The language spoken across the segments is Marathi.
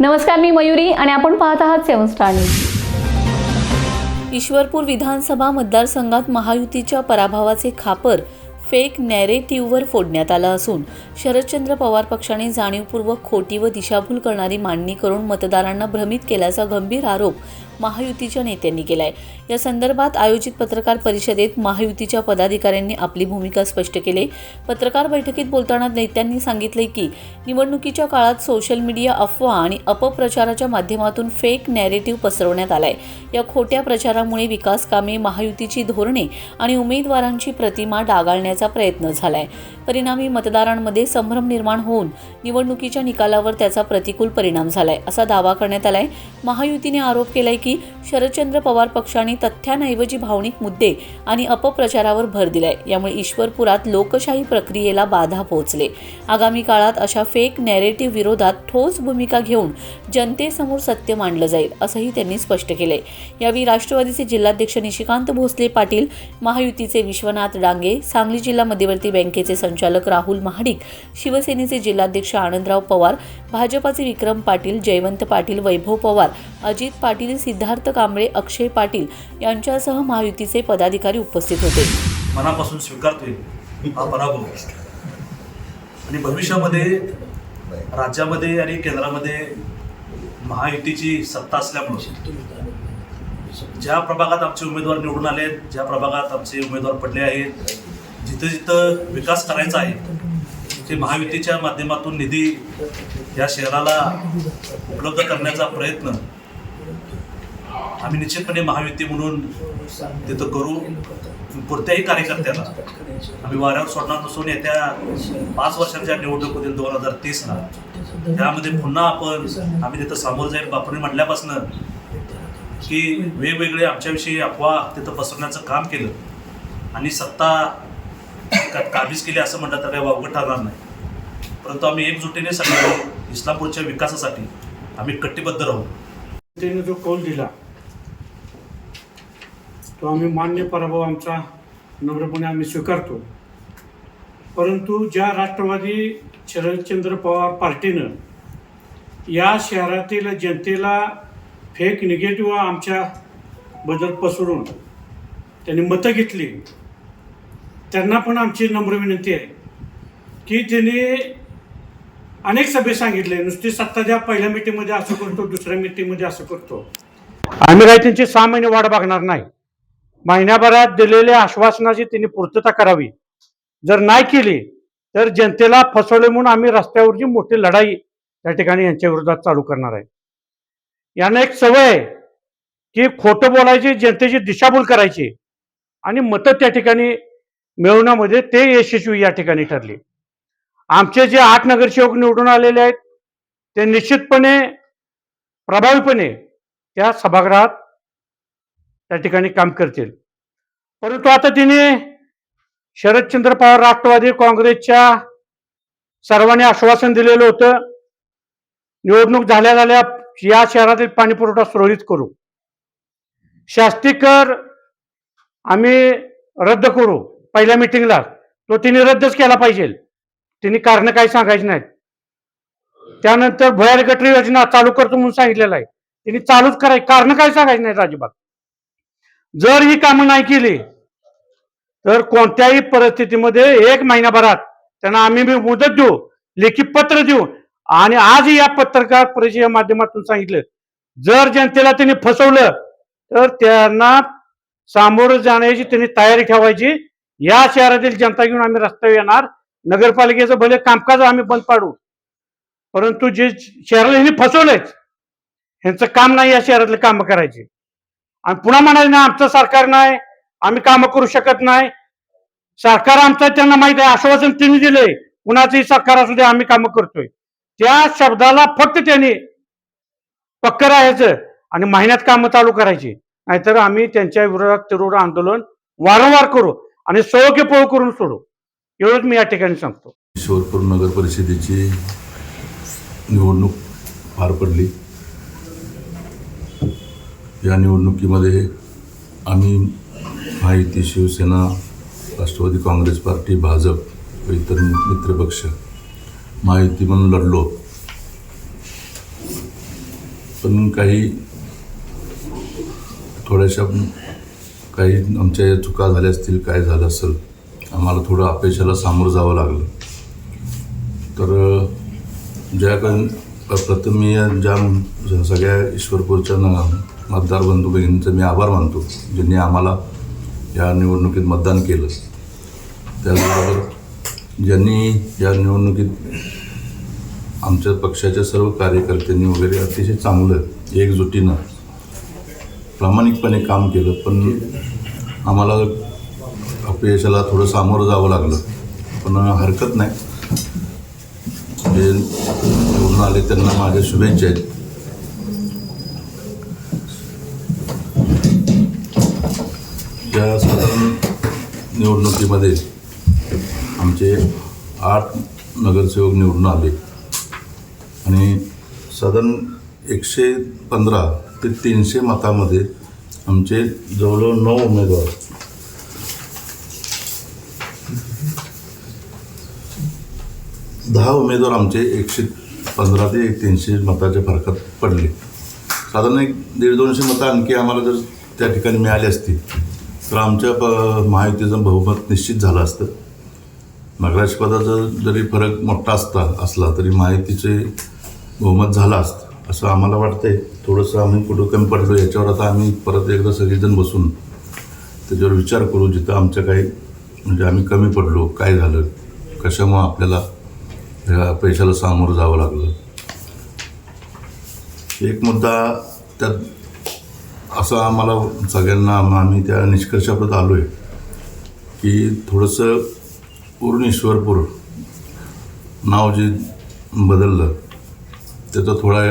नमस्कार मी मयुरी आणि आपण पाहत आहात सेवन स्टार न्यूज. ईश्वरपूर विधानसभा मतदारसंघात महायुतीच्या पराभवाचे खापर फेक नॅरेटिव्हवर फोडण्यात आलं असून शरदचंद्र पवार पक्षाने जाणीवपूर्वक खोटी व दिशाभूल करणारी मांडणी करून मतदारांना भ्रमित केल्याचा गंभीर आरोप महायुतीच्या नेत्यांनी केला आहे या संदर्भात आयोजित पत्रकार परिषदेत महायुतीच्या पदाधिकाऱ्यांनी आपली भूमिका स्पष्ट केली. पत्रकार बैठकीत बोलताना नेत्यांनी सांगितले की निवडणुकीच्या काळात सोशल मीडिया अफवा आणि अपप्रचाराच्या माध्यमातून फेक नॅरेटिव्ह पसरवण्यात आलाय. या खोट्या प्रचारामुळे विकास कामे महायुतीची धोरणे आणि उमेदवारांची प्रतिमा डागाळण्याचा प्रयत्न झालाय. परिणामी मतदारांमध्ये संभ्रम निर्माण होऊन निवडणुकीच्या निकालावर त्याचा प्रतिकूल परिणाम झालाय असा दावा करण्यात आलाय. महायुतीने आरोप केलाय की शरदचंद्र पवार पक्षाने तथ्यांऐवजी भावनिक मुद्दे आणि अपप्रचारावर भर दिलाय. यामुळे ईश्वरपुरात लोकशाही प्रक्रियेला बाधा पोहोचले. आगामी काळात अशा फेक नॅरेटिव्ह विरोधात ठोस भूमिका घेऊन जनतेसमोर सत्य मांडलं जाईल असंही त्यांनी स्पष्ट केलंय. यावेळी राष्ट्रवादीचे जिल्हाध्यक्ष निशिकांत भोसले पाटील महायुतीचे विश्वनाथ डांगे सांगली जिल्हा मध्यवर्ती बँकेचे संचालक राहुल महाडिक शिवसेनेचे जिल्हाध्यक्ष आनंदराव पवार भाजपाचे विक्रम पाटील जयवंत पाटील वैभव पवार अजित पाटील सिद्ध सिद्धार्थ कांबळे अक्षय पाटील यांच्यासह महायुतीचे पदाधिकारी उपस्थित होते. मनापासून स्वीकारतोय हा पराभव. आणि भविष्यामध्ये राज्यामध्ये आणि केंद्रामध्ये महायुतीची सत्ता असल्यामुळं ज्या प्रभागात आमचे उमेदवार निवडून आले आहेत ज्या प्रभागात आमचे उमेदवार पडले आहेत जिथं जिथं विकास करायचा आहे ते महायुतीच्या माध्यमातून निधी या शहराला उपलब्ध करण्याचा प्रयत्न आम्ही निश्चितपणे महायुती म्हणून तिथं करू. कोणत्याही कार्यकर्त्याला. आम्ही वाऱ्यावर सोडणार नसून येत्या पाच वर्षांच्या निवडणूक होतील दोन हजार तीसला त्यामध्ये पुन्हा आपण आम्ही तिथं सामोरं जाईल बापूने म्हटल्यापासनं की वेगवेगळे आमच्याविषयी अफवा तिथं पसरण्याचं काम केलं. आणि सत्ता काबीज केली असं म्हटलं तर काही वावगं ठरणार नाही. परंतु आम्ही एकजुटीने सगळ्या इस्लामपूरच्या विकासासाठी आम्ही कटिबद्ध राहू. त्याने जो कौल दिला तो आम्ही मान्य पराभव आमचा नम्रपणे आम्ही स्वीकारतो. परंतु ज्या राष्ट्रवादी शरदचंद्र पवार पार्टीनं या शहरातील जनतेला फेक निगेटिव्ह आमच्या बद्दल पसरून त्यांनी मतं घेतली त्यांना पण आमची नम्र विनंती आहे की त्यांनी अनेक सभे सांगितले. नुसती सत्ता द्या पहिल्या मिटिंगमध्ये असं करतो दुसऱ्या मिटिंगमध्ये असं करतो. आम्ही काही त्यांची सहा महिने वाट बघणार नाही. महिन्याभरात दिलेल्या आश्वासनाची त्यांनी पूर्तता करावी. जर नाही केली तर जनतेला फसवले म्हणून आम्ही रस्त्यावरची मोठी लढाई त्या ठिकाणी यांच्या विरोधात चालू करणार आहे. यांना एक सवय आहे की खोटं बोलायची जनतेची दिशाभूल करायची आणि मतं त्या ठिकाणी मिळवण्यामध्ये ते यशस्वी या ठिकाणी ठरले. आमचे जे आठ नगरसेवक निवडून आलेले आहेत ते निश्चितपणे प्रभावीपणे त्या सभागृहात त्या ठिकाणी काम करतील. परंतु आता तिने शरदचंद्र पवार राष्ट्रवादी काँग्रेसच्या सर्वांनी आश्वासन दिलेलं होतं निवडणूक झाल्या झाल्या या शहरातील पाणी पुरवठा सुरळीत करू. शास्तीकर आम्ही रद्द करू पहिल्या मिटिंगला तो तिने रद्दच केला पाहिजे. तिने कारण काही सांगायची नाहीत. त्यानंतर भुयारी गटरी योजना चालू करतो म्हणून सांगितलेलं आहे. तिने चालूच करायची कारण काय सांगायची नाहीत अजिबात. जर ही कामं नाही केली तर कोणत्याही परिस्थितीमध्ये एक महिन्याभरात त्यांना आम्ही मुदत देऊ लेखी पत्र देऊ. आणि आज या पत्रकार परिषदेच्या माध्यमातून सांगितलं जर जनतेला त्यांनी फसवलं तर त्यांना सामोरं जाण्याची त्यांनी तयारी ठेवायची. या शहरातील जनता घेऊन आम्ही रस्त्यावर येणार. नगरपालिकेचं भले कामकाज आम्ही बंद पाडू परंतु जे शहराला ह्यांनी फसवलंय ह्यांचं काम नाही या शहरातले कामं करायचे. आणि पुन्हा म्हणाले ना आमचं सरकार नाही. आम्ही कामं करू शकत नाही. सरकार आमचं त्यांना माहीत आहे. आश्वासन त्यांनी दिलंय. कुणाचंही सरकार असू दे आम्ही कामं करतोय. त्या शब्दाला फक्त त्यांनी पक्क राहायचं आणि महिन्यात कामं चालू करायची. नाहीतर आम्ही त्यांच्या विरोधात तिरोड आंदोलन वारंवार करू आणि सौक्य पळ करून सोडू. एवढंच मी या ठिकाणी सांगतो. ईश्वरपूर नगर परिषदेची निवडणूक पार पडली. या निवडणुकीमध्ये आम्ही माहिती शिवसेना राष्ट्रवादी काँग्रेस पार्टी भाजप व इतर मित्रपक्ष माहिती म्हणून लढलो. पण काही थोड्याशा काही आमच्या या चुका झाल्या असतील काय झालं असेल आम्हाला थोडं अपयशाला सामोरं जावं लागलं. तर ज्या कारण प्रथम मी या ज्या सगळ्या ईश्वरपूरच्या मतदार बंधू भगिनींचं मी आभार मानतो ज्यांनी आम्हाला या निवडणुकीत मतदान केलं. त्याचबरोबर ज्यांनी या निवडणुकीत आमच्या पक्षाच्या सर्व कार्यकर्त्यांनी वगैरे अतिशय चांगलं एकजुटीनं प्रामाणिकपणे काम केलं पण आम्हाला अपयशाला थोडं सामोरं जावं लागलं. पण हरकत नाही. जे निवडून आले त्यांना माझ्या शुभेच्छा आहेत. या साधारण निवडणुकीमध्ये आमचे आठ नगरसेवक निवडून आले. आणि साधारण एकशे पंधरा ते तीनशे मतामध्ये आमचे जवळजवळ नऊ उमेदवार. दहा उमेदवार आमचे एकशे पंधरा ते तीनशे मताच्या फरकात पडले. साधारण एक दीड दोनशे मतं आणखी आम्हाला जर त्या ठिकाणी मिळाली असती तर आमच्या प महायुतीचं बहुमत निश्चित झालं असतं. नगराध्यक्षपदाचा जरी फरक मोठा असता असला तरी महायुतीचे बहुमत झालं असतं असं आम्हाला वाटतंय. थोडंसं आम्ही कुठं कमी पडलो याच्यावर आता आम्ही परत एकदा सगळेजण बसून त्याच्यावर विचार करू जिथं आमच्या काही म्हणजे आम्ही कमी पडलो काय झालं कशामुळं आपल्याला ह्या पैशाला सामोरं जावं लागलं. एक मुद्दा त्यात असं आम्हाला सगळ्यांना आम्ही त्या निष्कर्षापर्यंत आलो आहे की थोडंसं पूर्णेश्वरपूर नाव जे बदललं त्याचा थोडा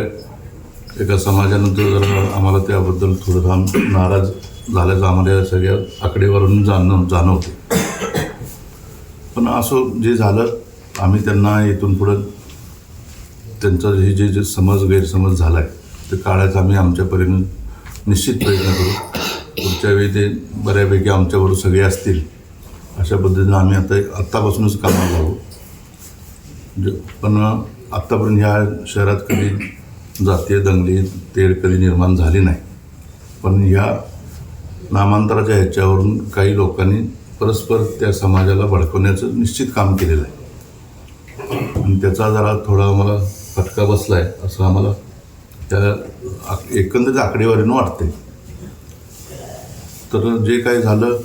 एका समाजानंतर जरा आम्हाला त्याबद्दल थोडंसं नाराज झाल्याचं आम्हाला या सगळ्या आकडेवारून जाणव जाणवते पण असं जे झालं आम्ही त्यांना इथून पुढं त्यांचा हे जे जे समज गैरसमज झाला आहे ते काढायचं आम्ही आमच्या परीने निश्चित प्रयत्न करू. पुढच्या वेळी ते बऱ्यापैकी आमच्याबरोबर सगळे असतील अशा पद्धतीनं आम्ही आता आत्तापासूनच कामाला लागू जे म्हणजे पण आत्तापर्यंत ह्या शहरात कधी जातीय दंगली तेढ कधी निर्माण झाली नाही. पण ह्या नामांतराच्या ह्याच्यावरून काही लोकांनी परस्पर त्या समाजाला भडकवण्याचं निश्चित काम केलेलं आहे. आणि त्याचा जरा थोडा आम्हाला फटका बसला आहे असं आम्हाला त्या एकंदरीत आकडेवारीनं वाटते तर जे काही झालं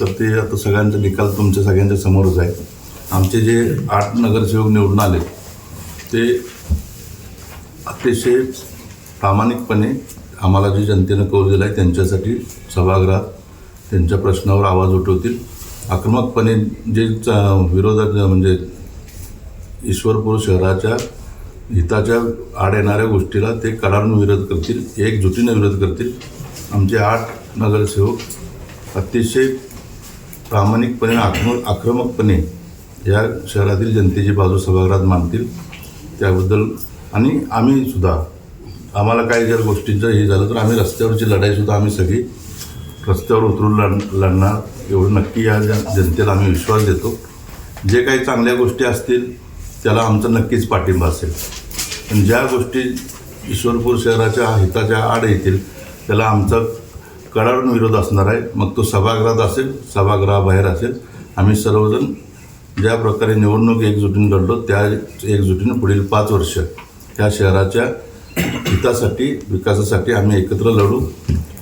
तर ते आता सगळ्यांचा निकाल तुमच्या सगळ्यांच्या समोरच आहे. आमचे जे आठ नगरसेवक निवडून आले ते अतिशय प्रामाणिकपणे आम्हाला जे जनतेनं कौल दिला आहे त्यांच्यासाठी सभागृहात त्यांच्या प्रश्नावर आवाज उठवतील. आक्रमकपणे जे विरोधात म्हणजे ईश्वरपूर शहराच्या हिताच्या आड येणाऱ्या गोष्टीला ते करारून विरोध करतील एकजुटीने विरोध करतील. आमचे आठ नगरसेवक अतिशय प्रामाणिकपणे आक्रम आक्रमकपणे या शहरातील जनतेची बाजू सभागृहात मांडतील. त्याबद्दल आणि आम्ही सुद्धा आम्हाला काही जर गोष्टींचं हे झालं तर आम्ही रस्त्यावरची लढाईसुद्धा आम्ही सगळी रस्त्यावर उतरून लढ लढणार. एवढं नक्की या जनतेला आम्ही विश्वास देतो. जे काही चांगल्या गोष्टी असतील त्याला आमचा नक्कीच पाठिंबा असेल. पण ज्या गोष्टी ईश्वरपूर शहराच्या हिताच्या आड येतील त्याला आमचा कडाडून विरोध असणार आहे. मग तो सभागृहात असेल सभागृहाबाहेर असेल आम्ही सर्वजण ज्या प्रकारे निवडणूक एकजुटीने लढलो त्या एकजुटीने पुढील पाच वर्ष या शहराच्या हितासाठी विकासासाठी आम्ही एकत्र लढू.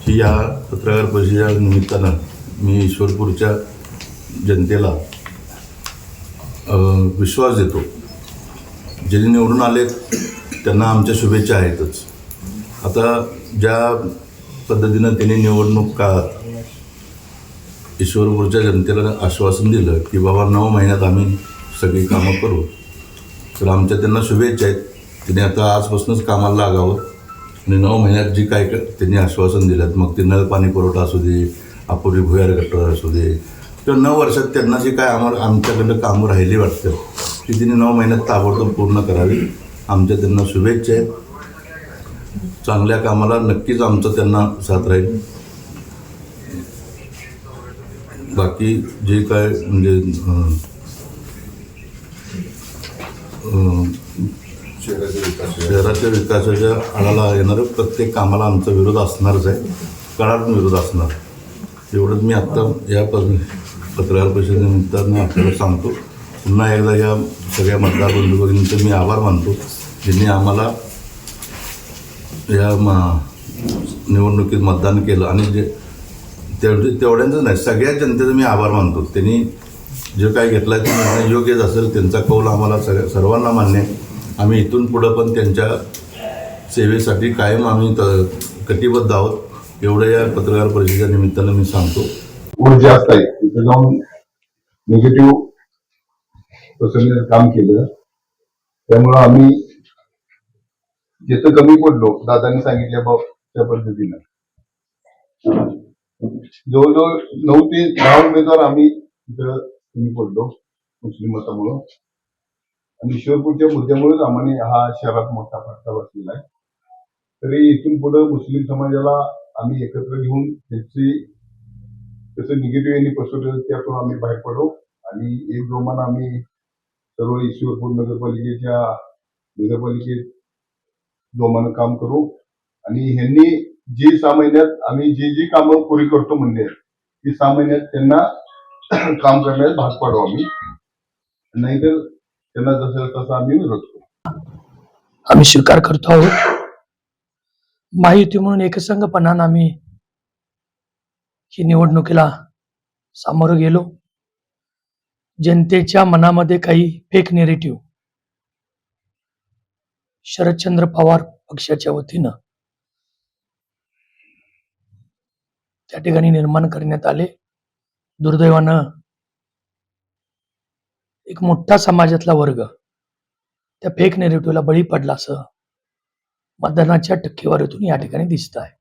ही या पत्रकार परिषदेच्या निमित्तानं मी ईश्वरपूरच्या जनतेला विश्वास देतो. ज्यांनी निवडून आलेत त्यांना आमच्या शुभेच्छा आहेतच. आता ज्या पद्धतीनं त्यांनी निवडणूक काळात ईश्वरपूरच्या जनतेला आश्वासन दिलं की बाबा नऊ महिन्यात आम्ही सगळी कामं करू तर आमच्या त्यांना शुभेच्छा आहेत. त्यांनी आता आजपासूनच कामाला लागावं. आणि नऊ महिन्यात जी काय क- त्यांनी आश्वासन दिलं मग ते नळ पाणी पुरवठा असू दे अपुरी भुयार गटर असू दे किंवा नऊ वर्षात त्यांना जी काय आम्हाला आमच्याकडं कामं राहिली वाटतं ती त्यांनी नऊ महिन्यात ताबडतोब पूर्ण करावी. आमच्या त्यांना शुभेच्छा आहेत. चांगल्या कामाला नक्कीच आमचं त्यांना साथ राहील. बाकी जे काय म्हणजे शहराच्या विकासाच्या आळाला येणारं प्रत्येक कामाला आमचा विरोध असणारच आहे. कडाडून विरोध असणार. एवढंच मी आत्ता या पत्रकार परिषदेनिमित्तानं आपल्याला सांगतो. पुन्हा एकदा या सगळ्या मतदार मी आभार मानतो ज्यांनी आम्हाला या म निवडणुकीत मतदान केलं. आणि जे तेवढे तेवढ्यांचं नाही सगळ्या जनतेचा मी आभार मानतो. त्यांनी जे काय घेतला आहे ते निर्णय योग्यच असेल त्यांचा कौल आम्हाला सगळ्या सर्वांना मान्य आहे. आम्ही इथून पुढं पण त्यांच्या सेवेसाठी कायम आम्ही त कटिबद्ध आहोत. एवढं या पत्रकार परिषदेच्या निमित्तानं मी सांगतो. वोट जास्त आहे तिथे जाऊन निगेटिव्ह पसंतीचं काम केलं. त्यामुळं आम्ही जिथं कमी पडलो दादांनी सांगितल्या बाब त्या पद्धतीनं. जवळजवळ नऊ ते दहा उमेदवार आम्ही तिथं कमी पडलो मुस्लिम मतामुळं. आणि शिवपूरच्या मुद्द्यामुळेच आम्हाला हा शहरात मोठा फटका बसलेला आहे. तरी इथून पुढे मुस्लिम समाजाला आम्ही एकत्र घेऊन त्यांची त्याचं निगेटिव्ह यांनी पसरवलं त्यातून आम्ही बाहेर पडू आणि एक जोमानं आम्ही सर्व ईश्वरपूर नगरपालिकेच्या नगरपालिकेत जोमानं काम करू. आणि ह्यांनी जी सहा महिन्यात आम्ही जी जी कामं पुरी करतो म्हणले ती सहा महिन्यात त्यांना काम करण्यास भाग पाडू आम्ही. नाहीतर त्यांना जसं तसं आम्ही विरोध करू. आम्ही स्वीकार करतो आहोत. माहिती म्हणून एकसंघपणानं आम्ही ही निवडणुकीला सामोरं गेलो. जनतेच्या मनामध्ये काही फेक नेरेटिव्ह शरदचंद्र पवार पक्षाच्या वतीनं त्या ठिकाणी निर्माण करण्यात आले. दुर्दैवानं एक मोठा समाजातला वर्ग त्या फेक नेरेटिव्हला बळी पडला असं मतदानाच्या टक्केवारीतून या ठिकाणी दिसत आहे.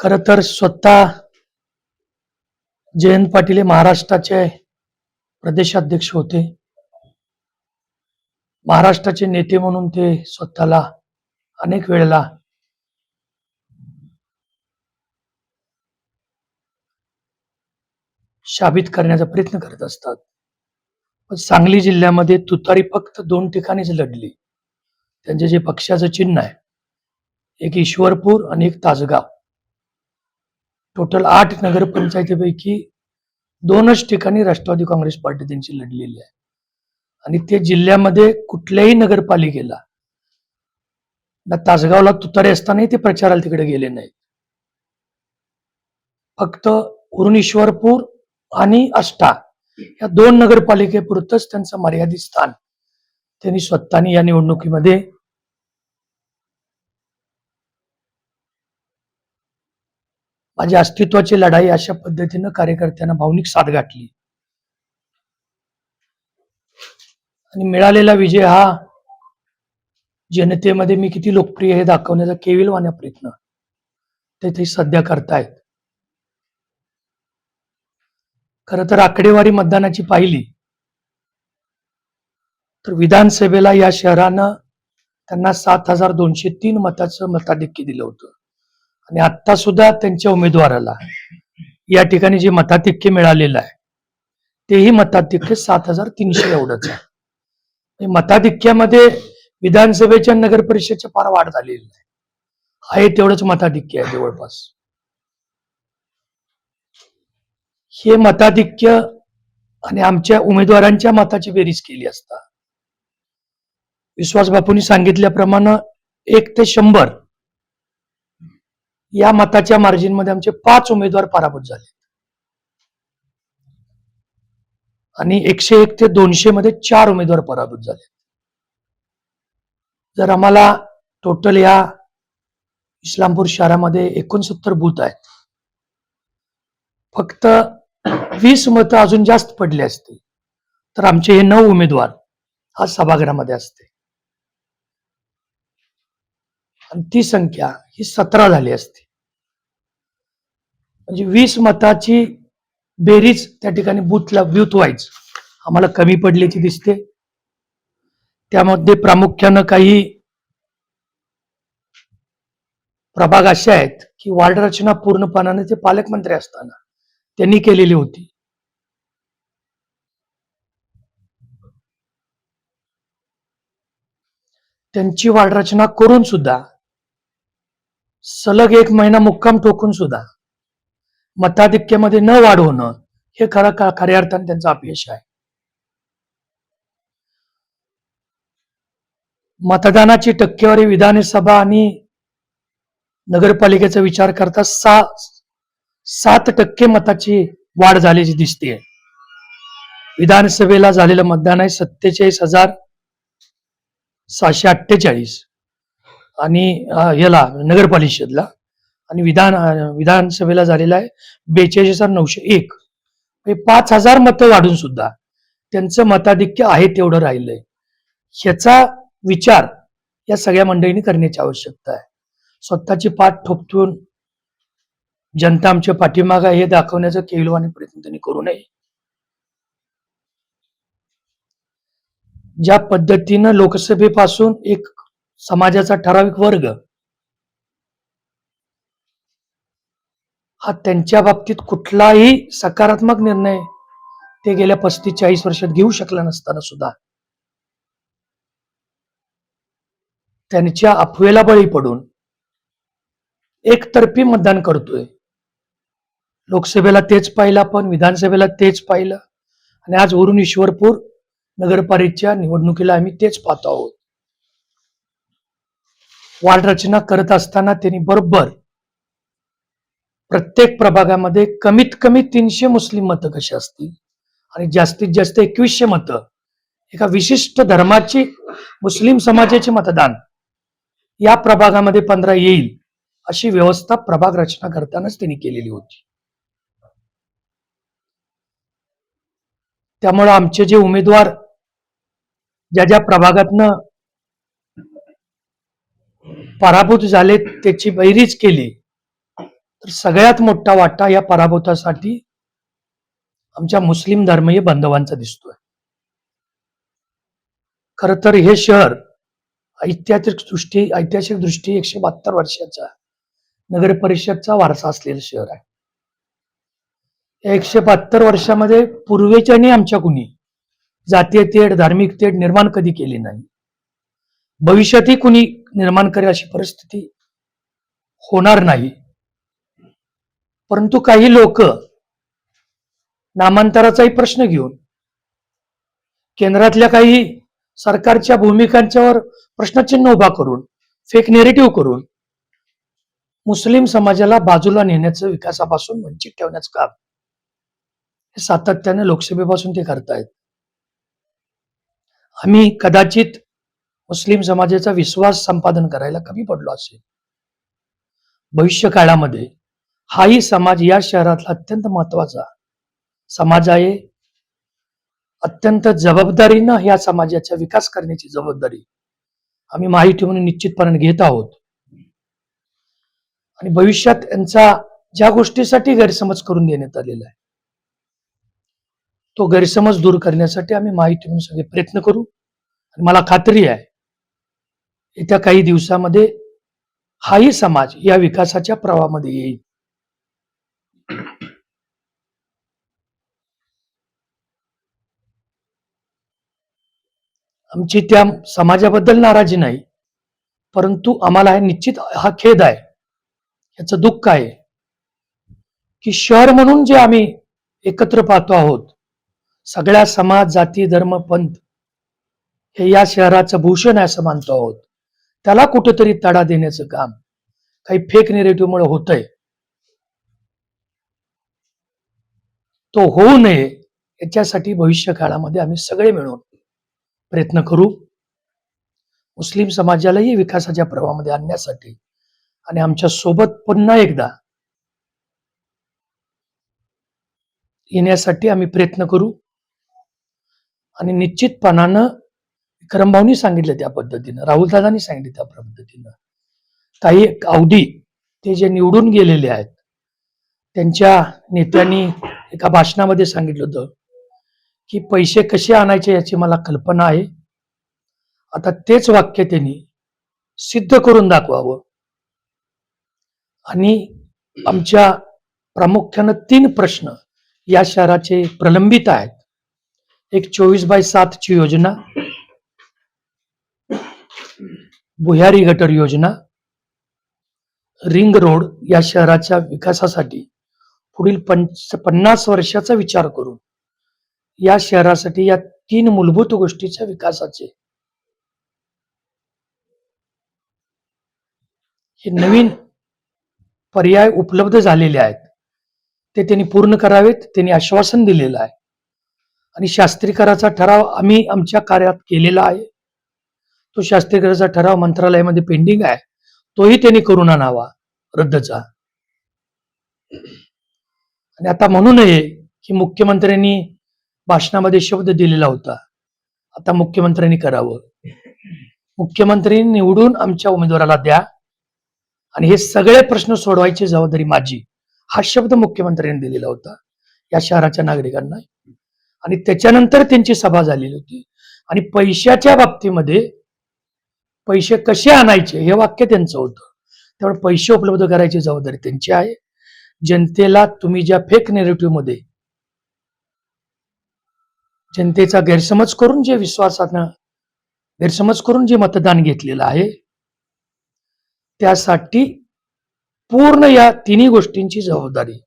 खर तर स्वतः जयंत पाटील हे महाराष्ट्राचे प्रदेशाध्यक्ष होते. महाराष्ट्राचे नेते म्हणून ते स्वतःला अनेक वेळेला शाबित करण्याचा प्रयत्न करत असतात. पण सांगली जिल्ह्यामध्ये तुतारी फक्त दोन ठिकाणीच लढली. त्यांचे जे पक्षाचं चिन्ह आहे एक ईश्वरपूर आणि एक तासगाव. टोटल आठ नगरपंचायतीपैकी दोनच ठिकाणी राष्ट्रवादी काँग्रेस पार्टी त्यांची लढलेली आहे. आणि ते जिल्ह्यामध्ये कुठल्याही नगरपालिकेला ना तासगावला तुतारे असतानाही ते प्रचाराला तिकडे गेले नाहीत. फक्त उरुणेश्वरपूर आणि अष्टा या दोन नगरपालिकेपुरतच त्यांचं मर्यादित स्थान त्यांनी स्वतःनी या निवडणुकीमध्ये माझी अस्तित्वाची लढाई अशा पद्धतीनं कार्यकर्त्यांना भावनिक साथ गाठली. आणि मिळालेला विजय हा जनतेमध्ये मी किती लोकप्रिय हे दाखवण्याचा केविलवाण्या प्रयत्न ते ते सध्या करतायत. खर तर आकडेवारी मतदानाची पाहिली तर विधानसभेला या शहरानं त्यांना सात हजार दोनशे तीन मताचं मताधिक्य दिलं होतं. आणि आता सुद्धा त्यांच्या उमेदवाराला या ठिकाणी जे मताधिक्य मिळालेलं आहे तेही मताधिक्य सात हजार तीनशे एवढंच आहे. मताधिक्यामध्ये विधानसभेच्या नगर परिषदेच्या फार वाढ झालेली आहे आहे तेवढंच मताधिक्य आहे जवळपास. हे मताधिक्य आणि आमच्या उमेदवारांच्या मताची बेरीज केली असता. विश्वास बापूंनी सांगितल्याप्रमाणे एक ते शंभर या मताच्या मार्जिनमध्ये आमचे पाच उमेदवार पराभूत झाले. आणि एकशे एक ते दोनशे मध्ये चार उमेदवार पराभूत झाले. जर आम्हाला टोटल या इस्लामपूर शहरामध्ये एकोणसत्तर बूथ आहेत. फक्त वीस मतं अजून जास्त पडली असती तर आमचे हे नऊ उमेदवार हा सभागृहामध्ये असते. आणि ती संख्या ही सतरा झाली असती. म्हणजे वीस मताची बेरीज त्या ठिकाणी बूथला ब्यूथ वाईज आम्हाला कमी पडल्याची दिसते. त्यामध्ये प्रामुख्यानं काही प्रभाग असे आहेत की वार्ड रचना पूर्णपणाने ते पालकमंत्री असताना त्यांनी केलेली होती. त्यांची वाढरचना करून सुद्धा सलग एक महिना मुक्काम ठोकून सुद्धा मताधिक्यामध्ये न वाढ होणं हे खरं का खऱ्या अर्थाने त्यांचं अपयश आहे. मतदानाची टक्केवारी विधानसभा आणि नगरपालिकेचा विचार करता सा सात टक्के मताची वाढ झाल्याची दिसते विधानसभेला झालेलं मतदान आहे सत्तेचाळीस हजार सहाशे अठ्ठेचाळीस. आणि याला नगर परिषदला आणि विधान विधानसभेला झालेला आहे बेचाळीस हजार नऊशे एक. हे पाच हजार मतं वाढून सुद्धा त्यांचं मताधिक्य आहे तेवढं राहिलंय. ह्याचा विचार या सगळ्या मंडळींनी करण्याची आवश्यकता आहे. स्वतःची पाठ ठोपतून जनता आमच्या पाठीमाग हे दाखवण्याचा केविलवाणी प्रयत्न त्यांनी करू नये. ज्या पद्धतीनं लोकसभेपासून एक समाजाचा ठराविक वर्ग हा त्यांच्या बाबतीत कुठलाही सकारात्मक निर्णय ते गेल्या पस्तीस चाळीस वर्षात घेऊ शकला नसताना सुद्धा. त्यांच्या अफवेला बळी पडून एकतर्फी मतदान करतोय. लोकसभेला तेच पाहिलं आपण विधानसभेला तेच पाहिलं. आणि आज वरून ईश्वरपूर नगरपालिकेच्या निवडणुकीला आम्ही तेच पाहतो आहोत. वाढरचना करत असताना त्यांनी बरोबर प्रत्येक प्रभागामध्ये कमीत कमी तीनशे मुस्लिम मतं कशी असतील? आणि जास्तीत जास्त एकवीसशे मतं. एका विशिष्ट धर्माची मुस्लिम समाजाचे मतदान या प्रभागामध्ये पंधरा येईल अशी व्यवस्था प्रभाग रचना करतानाच त्यांनी केलेली होती. त्यामुळे आमचे जे उमेदवार ज्या ज्या प्रभागातनं पराभूत झाले त्याची बैरीज केली. तर सगळ्यात मोठा वाटा या पराभूतासाठी आमच्या मुस्लिम धर्मीय बांधवांचा दिसतोय. खर तर हे शहर ऐतिहासिक दृष्टी ऐतिहासिक दृष्टी एकशे बहात्तर वर्षाचा नगर परिषदचा वारसा असलेलं शहर आहे. या एकशे बहात्तर वर्षामध्ये पूर्वेच्याने आमच्या कुणी जातीय तेढ धार्मिक तेढ निर्माण कधी केली नाही. भविष्यातही कुणी निर्माण करेल अशी परिस्थिती होणार नाही. परंतु काही लोक नामांतराचाही प्रश्न घेऊन केंद्रातल्या काही सरकारच्या भूमिकांच्यावर प्रश्नचिन्ह उभा करून फेक नेरेटिव्ह करून मुस्लिम समाजाला बाजूला नेण्याचं विकासापासून वंचित ठेवण्याचं काम हे सातत्याने लोकसभेपासून ते करतायत. आम्ही कदाचित मुस्लिम समाजाचा विश्वास संपादन करायला कमी पडलो असेल. भविष्य काळामध्ये हाही समाज या शहरातला अत्यंत महत्त्वाचा समाज आहे. अत्यंत जबाबदारीनं या समाजाचा विकास करण्याची जबाबदारी आम्ही माहिती म्हणून निश्चितपणे घेत आहोत. आणि भविष्यात यांचा ज्या गोष्टीसाठी गैरसमज करून देण्यात आलेला आहे तो गैरसमज दूर करण्यासाठी आम्ही माहिती म्हणून सगळे प्रयत्न करू. आणि मला खात्री आहे येत्या काही दिवसामध्ये हाही समाज या विकासाच्या प्रवाहामध्ये येईल. आमची त्या समाजाबद्दल नाराजी नाही परंतु आम्हाला हे निश्चित हा खेद आहे याचं दुःख आहे की शहर म्हणून जे आम्ही एकत्र पाहतो आहोत सगळ्या समाज जाती धर्म पंथ हे या शहराचं भूषण आहे असं मानतो आहोत. त्याला कुठेतरी तडा देण्याचं काम काही फेक निरेटिव्हमुळे होतंय. तो होऊ नये याच्यासाठी भविष्य काळामध्ये आम्ही सगळे मिळून प्रयत्न करू. मुस्लिम समाजालाही विकासाच्या प्रवाहामध्ये आणण्यासाठी आणि आमच्यासोबत पुन्हा एकदा येण्यासाठी आम्ही प्रयत्न करू. आणि निश्चितपणानं विक्रमभाऊनी सांगितलं त्या पद्धतीनं राहुलदादांनी सांगितलं त्या पद्धतीनं. काही अवधी ते जे निवडून गेलेले आहेत त्यांच्या नेत्यांनी एका भाषणामध्ये सांगितलं होतं की पैसे कसे आणायचे याची मला कल्पना आहे. आता तेच वाक्य त्यांनी सिद्ध करून दाखवावं. आणि आमच्या प्रामुख्यानं तीन प्रश्न या शहराचे प्रलंबित आहेत. एक चोवीस बाय सातची योजना भुयारी गटर योजना रिंग रोड या शहराच्या विकासासाठी पुढील पंच पन्नास वर्षाचा विचार करून या शहरासाठी या तीन मूलभूत गोष्टीच्या विकासाचे. हे नवीन पर्याय उपलब्ध झालेले आहेत. ते त्यांनी पूर्ण करावेत त्यांनी आश्वासन दिलेलं आहे. आणि शास्त्रीकराचा ठराव आम्ही आमच्या कार्यात केलेला आहे. तो शास्त्रीकराचा ठराव मंत्रालयामध्ये पेंडिंग आहे. तोही त्यांनी करून आणावा. रद्दचा आणि आता म्हणू नये की मुख्यमंत्र्यांनी भाषणामध्ये शब्द दिलेला होता. आता मुख्यमंत्र्यांनी करावं. मुख्यमंत्री निवडून आमच्या उमेदवाराला द्या. आणि हे सगळे प्रश्न सोडवायची जबाबदारी माझी. हा शब्द मुख्यमंत्र्यांनी दिलेला होता. या शहराच्या नागरिकांना. आणि त्याच्यानंतर त्यांची सभा झालेली होती. आणि पैशाच्या बाबतीमध्ये पैसे कसे आणायचे? हे वाक्य त्यांचं होतं. त्यामुळे पैसे उपलब्ध करायची जबाबदारी त्यांची आहे. जनतेला तुम्ही ज्या फेक नेरेटिव्हमध्ये जनतेचा गैरसमज करून जे विश्वासानं गैरसमज करून जे मतदान घेतलेलं आहे त्यासाठी पूर्ण या तिन्ही गोष्टींची जबाबदारी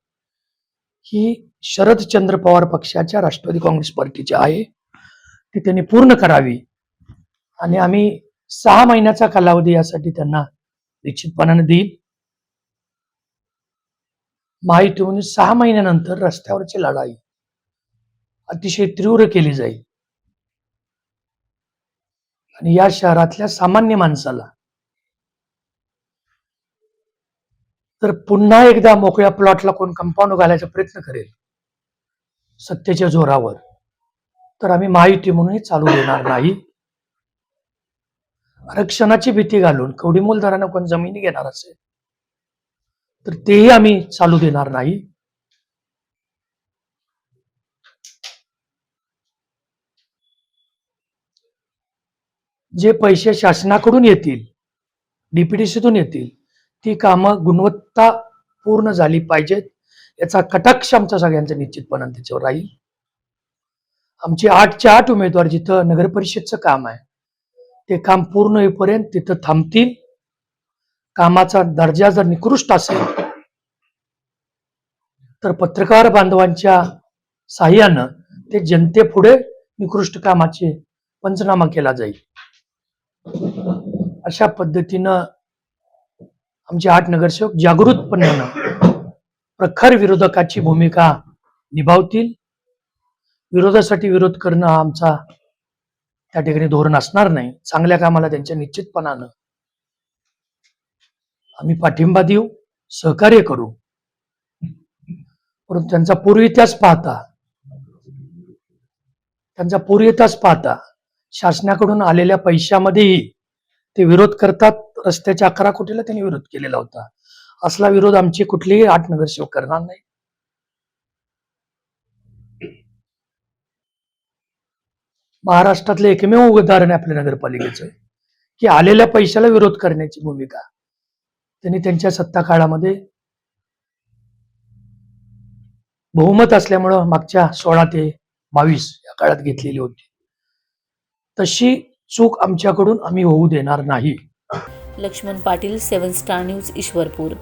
ही शरदचंद्र पवार पक्षाच्या राष्ट्रवादी काँग्रेस पार्टीची आहे. ती त्यांनी पूर्ण करावी. आणि आम्ही सहा महिन्याचा कालावधी यासाठी त्यांना निश्चितपणाने देईल. माहिती म्हणून सहा महिन्यानंतर रस्त्यावरची लढाई अतिशय तीव्र केली जाईल. आणि या शहरातल्या सामान्य माणसाला तर पुन्हा एकदा मोकळ्या प्लॉटला कोण कंपाऊंड घालायचा प्रयत्न करेल सत्तेच्या जोरावर तर आम्ही महायुती म्हणूनही चालू देणार नाही. आरक्षणाची भीती घालून कवडीमोल दरानं कोण जमिनी घेणार असेल? तर तेही आम्ही चालू देणार नाही. जे पैसे शासनाकडून येतील डीपीडीसीतून येतील ती कामं गुणवत्ता पूर्ण झाली पाहिजेत. याचा कटाक्ष आमचा सगळ्यांचा निश्चितपणाने त्याच्यावर राहील. आमचे आठच्या आठ उमेदवार जिथं नगरपरिषदचं काम आहे ते काम पूर्ण होईपर्यंत तिथं थांबतील. कामाचा दर्जा जर निकृष्ट असेल तर पत्रकार बांधवांच्या साह्यानं ते जनतेपुढे निकृष्ट कामाचे पंचनामा केला जाईल. अशा पद्धतीनं आमचे आठ नगरसेवक जागृतपणानं प्रखर विरोधकाची भूमिका निभावतील. विरोधासाठी विरोध करणं हा आमचा त्या ठिकाणी धोरण असणार नाही. चांगल्या कामाला त्यांच्या निश्चितपणानं आम्ही पाठिंबा देऊ सहकार्य करू. परंतु त्यांचा पूर्व इतिहास पाहता त्यांचा पूर्व इतिहास पाहता शासनाकडून आलेल्या पैशामध्येही ते विरोध करतात. रस्त्याच्या अकरा कोटीला त्यांनी विरोध केलेला होता. असला विरोध आमची कुठलीही आठ नगरसेवक करणार नाही. महाराष्ट्रातले एकमेव उदाहरण आहे आपल्या नगरपालिकेचं. की आलेल्या पैशाला विरोध करण्याची भूमिका. त्यांनी त्यांच्या सत्ता काळामध्ये बहुमत असल्यामुळं मागच्या सोळा ते बावीस या काळात घेतलेली होती. तशी चूक आमच्याकडून आम्ही होऊ देणार नाही. Laxman Patil seven star news Ishwarpur.